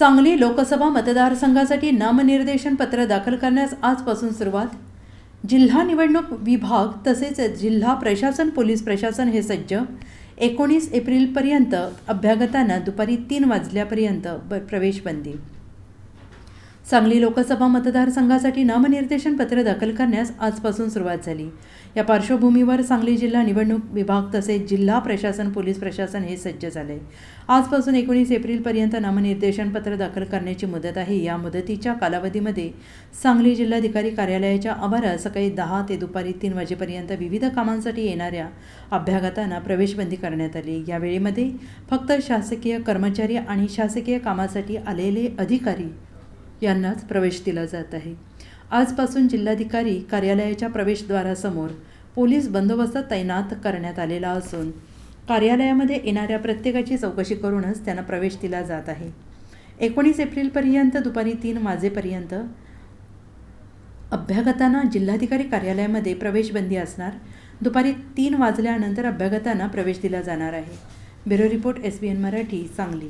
सांगली लोकसभा मतदारसंघासाठी नामनिर्देशन पत्र दाखल करण्यास आजपासून सुरुवात? जिल्हा निवडणूक विभाग तसेच जिल्हा प्रशासन पोलीस प्रशासन हे सज्ज. एकोणीस एप्रिलपर्यंत अभ्यागतांना दुपारी तीन वाजल्यापर्यंत ब प्रवेशबंदी सांगली लोकसभा मतदारसंघासाठी नामनिर्देशन पत्र दाखल करण्यास आजपासून सुरुवात झाली. या पार्श्वभूमीवर सांगली जिल्हा निवडणूक विभाग तसेच जिल्हा प्रशासन पोलीस प्रशासन हे सज्ज झाले. आजपासून एकोणीस एप्रिलपर्यंत नामनिर्देशन पत्र दाखल करण्याची मुदत आहे. या मुदतीच्या कालावधीमध्ये सांगली जिल्हाधिकारी कार्यालयाच्या आवारात सकाळी दहा ते दुपारी तीन वाजेपर्यंत विविध कामांसाठी येणाऱ्या अभ्यागतांना प्रवेशबंदी करण्यात आली. या वेळेमध्ये फक्त शासकीय कर्मचारी आणि शासकीय कामासाठी आलेले अधिकारी यांनाच प्रवेश दिला जात आहे. आजपासून जिल्हाधिकारी कार्यालयाच्या प्रवेशद्वारासमोर पोलीस बंदोबस्त तैनात करण्यात आलेला असून कार्यालयामध्ये येणाऱ्या प्रत्येकाची चौकशी करूनच त्यांना प्रवेश दिला जात आहे. एकोणीस एप्रिलपर्यंत दुपारी तीन वाजेपर्यंत अभ्यागतांना जिल्हाधिकारी कार्यालयामध्ये प्रवेशबंदी असणार. दुपारी तीन वाजल्यानंतर अभ्यागतांना प्रवेश दिला जाणार आहे. Bureau report S B N Marathi Sangli.